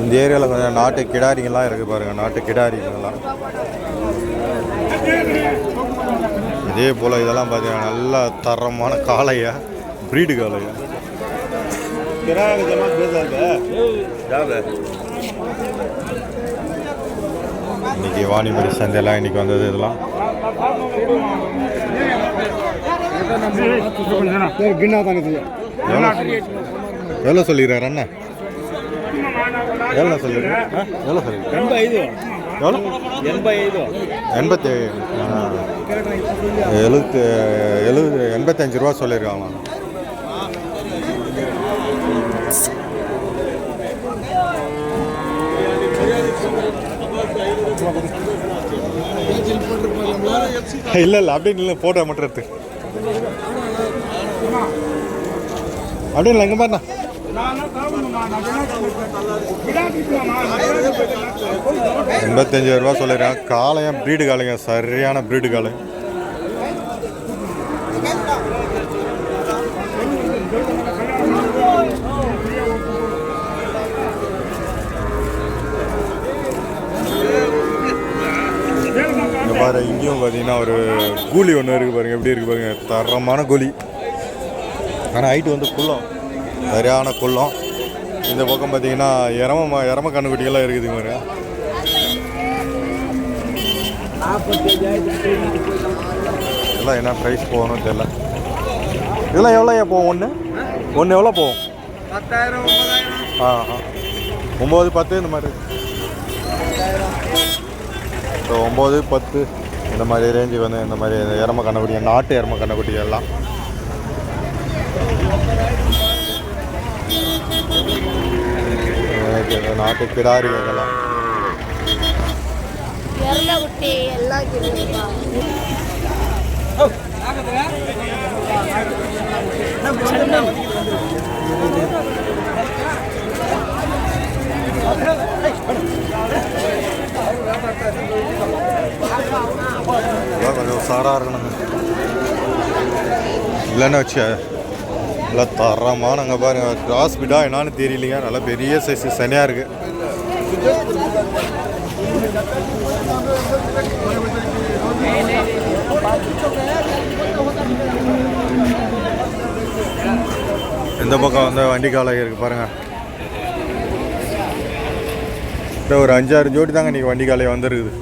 இந்த ஏரியாவில் கொஞ்சம் நாட்டு கிடாரிங்கெல்லாம் இருக்குது பாருங்கள் நாட்டு கிடாரிங்கெல்லாம். இதே போல் இதெல்லாம் பார்த்தீங்கன்னா நல்ல தரமான காளையா ப்ரீடு காளையா. இன்னைக்கு வாணிபடி சந்தையெல்லாம் இன்னைக்கு வந்தது இதெல்லாம். எவ்வளோ சொல்லிடுறாரு அண்ணா? எவ்வளோ சொல்லுங்க? எவ்வளோ சொல்லுங்க? எண்பை எவ்வளோ? எண்பை எண்பத்தி எழுபத்து எழுபது எண்பத்தஞ்சு ரூபா சொல்லியிருக்காங்க. இல்லை இல்லை அப்படியே இல்லை போட்டோ மட்டும் எடுத்து. அப்படின்னு இல்லை எங்கே பாருண்ணா. எண்பத்தஞ்சு ரூபா சொல்லிடுறேன் காளையம் ப்ரீடு காளைங்க. சரியான ப்ரீடு காளை. பாரு இங்கேயும் பார்த்தீங்கன்னா ஒரு கூலி ஒன்று இருக்குது பாருங்க. எப்படி இருக்குது பாருங்க? தரமான கூலி. ஆனால் ஹைட்டு வந்து குள்ளம் சரியான குள்ளம். இந்த பக்கம் பார்த்தீங்கன்னா இறம ம- இறம கண்ணுக்குட்டிகள்லாம் இருக்குது பாருங்க. இதெல்லாம் என்ன ப்ரைஸ் போகணும் தெரியல. இதெல்லாம் எவ்வளோ போகும் ஒன்று ஒன்று எவ்வளோ போகும்? ஆ ஆ ஒம்பது பத்து இந்த மாதிரி. ஸோ ஒம்பது பத்து இந்த மாதிரி ரேஞ்சு வந்து இந்த மாதிரி இந்த எரம கண்ணக்குட்டி நாட்டு எரம கண்ணக்குட்டி எல்லாம் இருக்குது நாட்டு கிடாரி அதெல்லாம் கொஞ்சம் இல்லைன்னு வச்சு நல்லா தரமாக நாங்கள் பாருங்கள் கிராஸ் பிடா என்னான்னு தெரியலைங்க. நல்லா பெரிய சைஸ் சனியாக இருக்குது இந்த பக்கம் வந்து வண்டி காலை இருக்குது பாருங்கள் இந்த ஒரு அஞ்சாறு ஜோடி தாங்க இன்றைக்கி வண்டி காலையை வந்துருக்குது.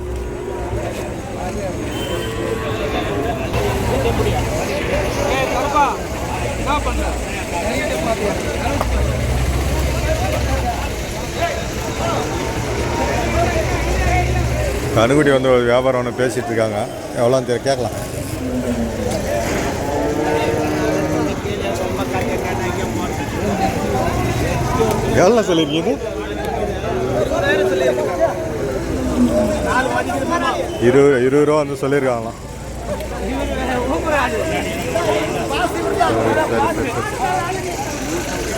கணுக்குட்டி வந்து ஒரு வியாபாரம் ஒன்று பேசிகிட்டு இருக்காங்க. எவ்வளோன்னு தெரிய கேட்கலாம். எவ்வளோ சொல்லியிருக்கீங்க? இருபது இருபது ரூபா வந்து சொல்லியிருக்காங்களாம். சரி, சரி, சரி,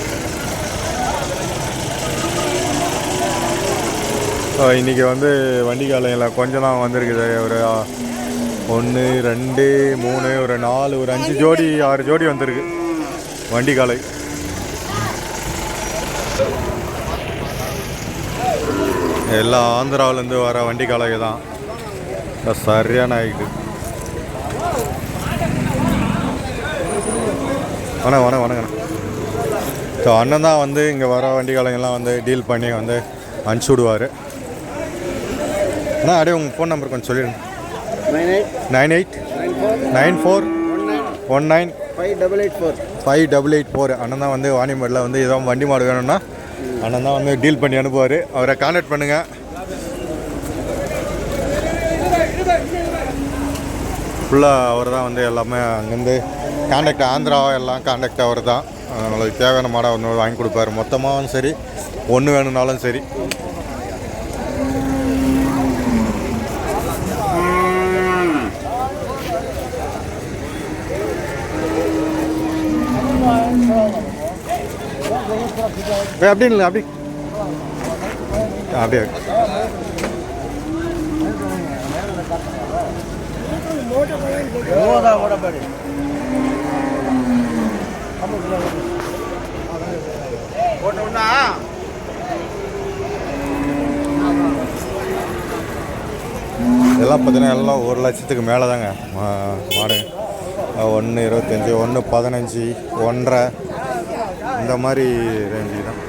இன்றைக்கி வந்து வண்டி காலையில் கொஞ்சம் தான் வந்திருக்குது. ஒரு ஒன்று ரெண்டு மூணு ஒரு நாலு ஒரு அஞ்சு ஜோடி ஆறு ஜோடி வந்திருக்கு. வண்டி காலை எல்லாம் ஆந்திராவிலேருந்து வர வண்டி காலை தான் சரியான ஆகிட்டு வணக்கம் வணக்கம் வணக்கம். ஸோ அண்ணன் தான் வந்து இங்கே வர வண்டி காலைங்கெல்லாம் வந்து டீல் பண்ணி வந்து அனுப்பிச்சி விடுவார். அண்ணா அப்படியே உங்கள் ஃபோன் நம்பர் கொஞ்சம் சொல்லிடுங்க. Nine eight. Nine eight. Nine four. One nine. Five double eight four. Five double eight four. அண்ணன் தான் வந்து வாணிமேடில் வந்து ஏதாவது வண்டி மாடு வேணும்னா அண்ணன் தான் வந்து டீல் பண்ணி அனுப்புவார். அவரை கான்டாக்ட் பண்ணுங்கள் ஃபுல்லாக அவர் தான் வந்து எல்லாமே அங்கேருந்து கான்டாக்ட் ஆந்திராவோ எல்லாம் கான்டாக்ட் அவர் தான் நம்மளுக்கு தேவையான மாடாக வந்து வாங்கி கொடுப்பாரு. மொத்தமாகவும் சரி ஒன்று வேணும்னாலும் சரி. அப்படி இல்லை அப்படி. அப்படியே. போட்டோம்னா பார்த்தீங்கன்னா எல்லாம் ஒரு லட்சத்துக்கு மேலே தாங்க மாடு. ஒன்று இருபத்தஞ்சி ஒன்று பதினஞ்சு ஒன்றரை. இந்த மாதிரி ரேஞ்சு தான்.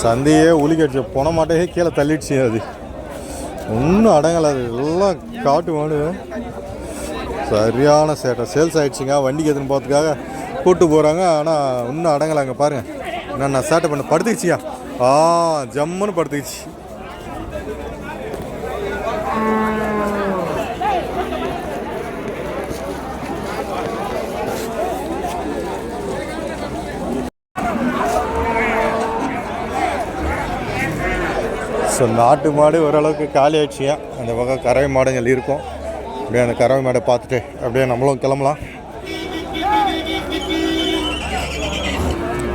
சந்தையே உளி போன மாட்டே கீழே தள்ளிடுச்சு அது. ஒன்றும் அடங்கலை அது எல்லாம் காட்டு மாடு. சரியான சேட்டை. சேல்ஸ் ஆகிடுச்சிங்க வண்டிக்கு எதுன்னு போகிறதுக்காக கூப்பிட்டு போகிறாங்க ஆனால் இன்னும் அடங்கலாங்க. பாருங்கள் நான் நான் சேட்டை பண்ண படுத்துக்கிச்சியா? ஆ ஜம்முன்னு படுத்துக்கிச்சு. ஸோ நாட்டு மாடு ஓரளவுக்கு காலி ஆயிடுச்சுங்க. அந்த பக்கம் கறவை மாடுங்கள் இருக்கும். அப்படியே அந்த கறவை மாடை பார்த்துட்டு அப்படியே நம்மளும் கிளம்பலாம்.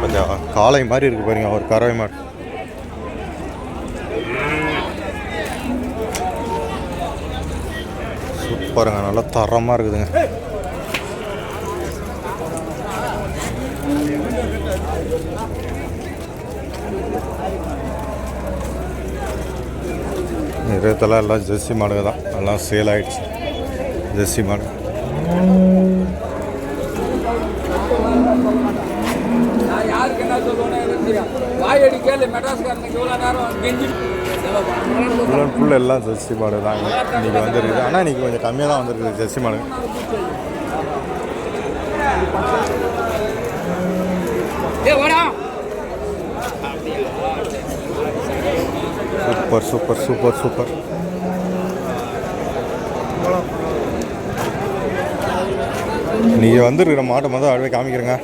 கொஞ்சம் காளை மாதிரி இருக்கு பாருங்க ஒரு கறவை மாடு. சூப்பருங்க நல்லா தரமாக இருக்குதுங்க. இருபத்தெல்லாம் எல்லாம் ஜெர்சி மாடுங்க தான். எல்லாம் சேல் ஆகிடுச்சு ஜெர்சி மாடு ஃபுல் எல்லாம் ஜெர்சி மாடு தான் இன்றைக்கி வந்துருக்குது. ஆனால் இன்றைக்கி கொஞ்சம் கம்மியாக தான் வந்திருக்குது ஜெர்சி மாடு. ஏ வாடா. Super super super super. நீங்கள் வந்துருக்கிற மாட்டை மொதல் அப்படியே காமிக்கிறேங்க.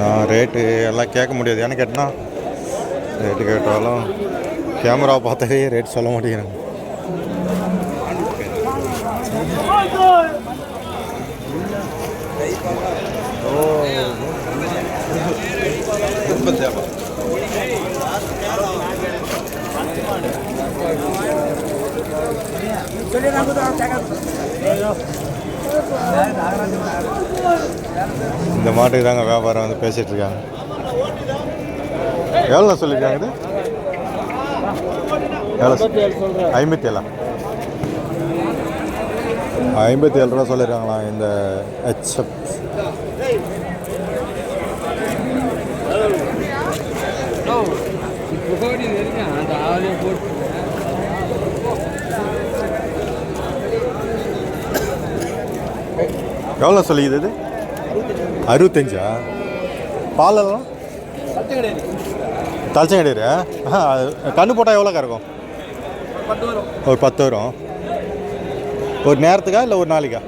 நான் ரேட்டு எல்லாம் கேட்க முடியாது. ஏன்னு கேட்டனா ரேட்டு கேட்டாலும் கேமரா பார்த்தாலே ரேட் சொல்ல மாட்டேங்கிறாங்க. இந்த மாட்டுக்கு தாங்க வியாபாரம் வந்து பேசிட்டு இருக்காங்க. எவ்வளோ சொல்லியிருக்காங்க இது? எவ்வளோ ஐம்பத்தி ஏழா ஐம்பத்தி ஏழு ரூபா சொல்லியிருக்காங்களா இந்த ஹெச்எப் புகோடி இருக்கேன் அந்த ஆளே போட்டு எவ்வளோ சொல்லிக்குது இது? அறுபத்தஞ்சா? பாலெல்லாம்? தலைச்சங்கடையாரு கண்ணு போட்டால் எவ்வளோக்கா இருக்கும்? ஒரு பத்து வரும். ஒரு நேரத்துக்கா இல்லை ஒரு நாளைக்கா?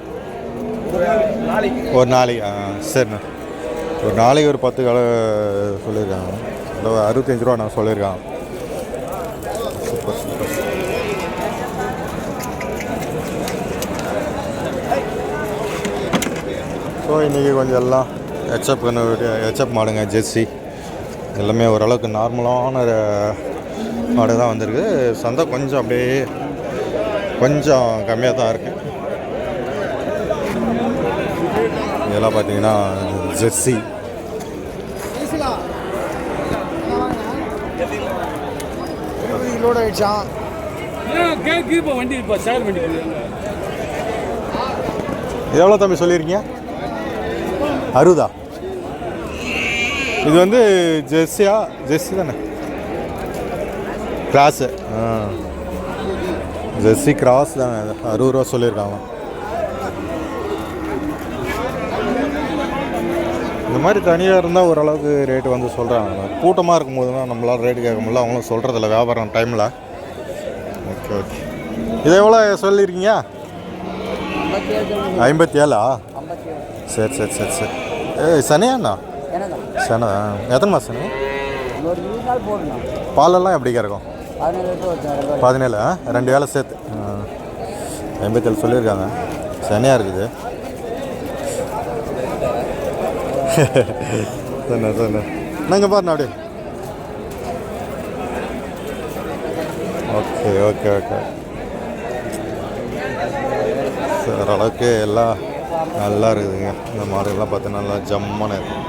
ஒரு நாளைக்கு. ஆ சரிண்ணா. ஒரு நாளைக்கு ஒரு பத்து கலை சொல்லியிருக்காங்க? அறுபத்தஞ்சு ரூபா நான் சொல்லியிருக்காங்க. ஸோ இன்றைக்கி கொஞ்சம் எல்லாம் ஹெச்அப் ஹெச்அப் மாடுங்க ஜெர்சி எல்லாமே ஓரளவுக்கு நார்மலான மாடு தான் வந்திருக்கு. சந்தை கொஞ்சம் அப்படியே கொஞ்சம் கம்மியாக தான் இருக்குது இதெல்லாம் பார்த்தீங்கன்னா ஜெர்சி எவ்வளோ தம்பி சொல்லியிருக்கீங்க? அறுபதா இது வந்து ஜெர்சியா ஜெர்சி தானே? கிராஸு. ஆ. ஜெர்சி கிராஸ் தானே அறுபது ரூபா சொல்லியிருக்காங்க. இந்த மாதிரி தனியாக இருந்தால் ஓரளவுக்கு ரேட்டு வந்து சொல்கிறாங்க கூட்டமாக இருக்கும்போது தான் நம்மளால் ரேட்டு கேட்க முடியல. அவங்களும் சொல்கிறதில்ல வியாபாரம் டைமில் ஓகே ஓகே. இது எவ்வளோ சொல்லியிருக்கீங்க? ஐம்பத்தி ஏழா சரி சரி சரி சரி. ஏய் சனியாண்ணா சனை எத்தனை மாதம் சனி? பாலெல்லாம் எப்படி கறக்கும் பதினேழு? ரெண்டு வேலை சேர்த்து. ஆ. ஐம்பத்தேழு சொல்லியிருக்காங்க. சனியாக இருக்குது. சொன்ன சொன்ன நாங்கள் பாருண்ணா அப்படியே. Okay okay okay. சார் அளவுக்கு எல்லாம் நல்லா இருக்குதுங்க இந்த மாடுகள்லாம் பார்த்தா நல்லா ஜம்மான இருக்கும்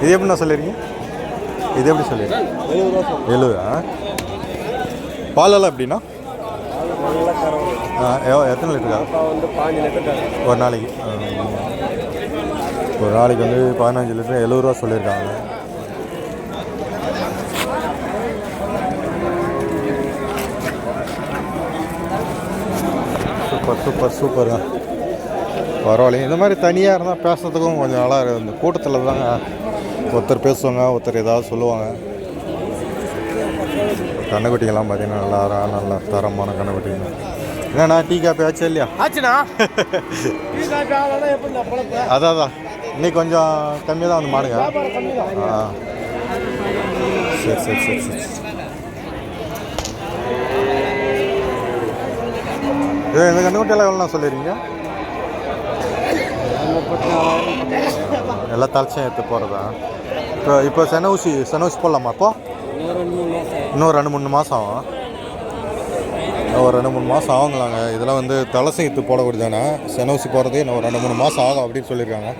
இது எப்படிண்ணா சொல்லிடுறீங்க இது எப்படி சொல்லிடுறீங்க எழுபதா? பாலெல்லாம் எப்படின்னா ஆ, எத்தனை லிட்டருக்கா ஒரு நாளைக்கு. ஒரு நாளைக்கு வந்து பதினஞ்சு லிட்டர் எழுபது ரூபா சொல்லியிருக்காங்க. சூப்பர் சூப்பர் சூப்பருங்க பரவாயில்லைங்க இந்த மாதிரி தனியாக இருந்தால் பேசுறதுக்கும் கொஞ்சம் நல்லா இருக்குது இந்த கூட்டத்தில் தாங்க ஒருத்தர் பேசுவாங்க ஒருத்தர் ஏதாவது சொல்லுவாங்க. கண்ணுக்குட்டிங்கெல்லாம் பார்த்தீங்கன்னா நல்லா நல்லா தரமான கண்ணுக்குட்டிங்க. என்னண்ணா டீ காப்பி ஆச்சு இல்லையா? ஆச்சுண்ணா. அதான் அதான். இன்னைக்கு கொஞ்சம் கம்மியாக தான் வந்து மாடுங்க. ஆ. சரி சரி சரி சரி. ஏ இந்த கண்ணுக்குட்டியெல்லாம் எவ்வளோ சொல்லிடுறீங்க எல்லாம் தலைச்சம் எடுத்து போகிறதா இப்போ இப்போ சென ஊசி சென ஊசி போடலாமா அப்போ? இன்னும் ரெண்டு மூணு மாதம் ரெண்டு மூணு மாதம் ஆகும். இன்னும் ஒரு ரெண்டு மூணு மாதம் ஆகுங்களாங்க. இதெல்லாம் வந்து தலசம் இத்து போடக்கூடியதானே? சென ஊசி போகிறதே இன்னும் ஒரு ரெண்டு மூணு மாதம் ஆகும் அப்படின்னு சொல்லியிருக்காங்க.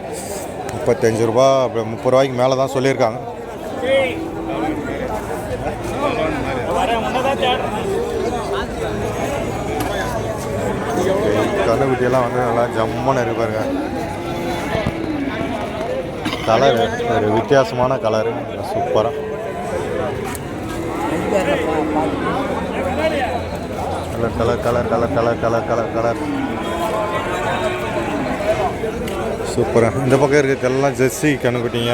முப்பத்தஞ்சு ரூபா அப்புறம் முப்பது ரூபாய்க்கு மேலே தான் சொல்லியிருக்காங்க. கண்ணுக்குட்டியெல்லாம் வந்து நல்லா ஜம்முன்னு இருப்பாருங்க கலரு ஒரு வித்தியாசமான கலரு சூப்பராக colour colour colour colour colour colour colour colour சூப்பராக இந்த பக்கம் இருக்கிறதெல்லாம் ஜெர்சி கண்ணுக்குட்டிங்க.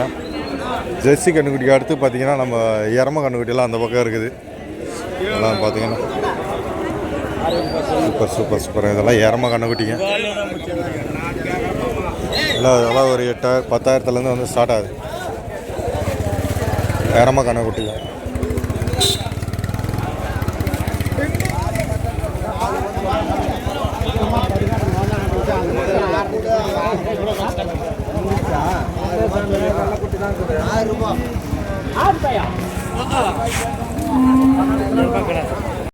ஜெர்சி கண்ணுக்குட்டிக்கு அடுத்து பார்த்தீங்கன்னா நம்ம எரம கண்ணுக்குட்டியெல்லாம் அந்த பக்கம் இருக்குது. எல்லாம் பார்த்தீங்கன்னா. Super super super. இதெல்லாம் ஏறமாக கண்ணுக்குட்டிங்க எல்லாம் இதெல்லாம் ஒரு எட்டாயிரம் பத்தாயிரத்துலேருந்து வந்து ஸ்டார்ட் ஆகுது. ஏறமாக கண்ணுக்குட்டிங்க ஆயிரம் ரூபாய்.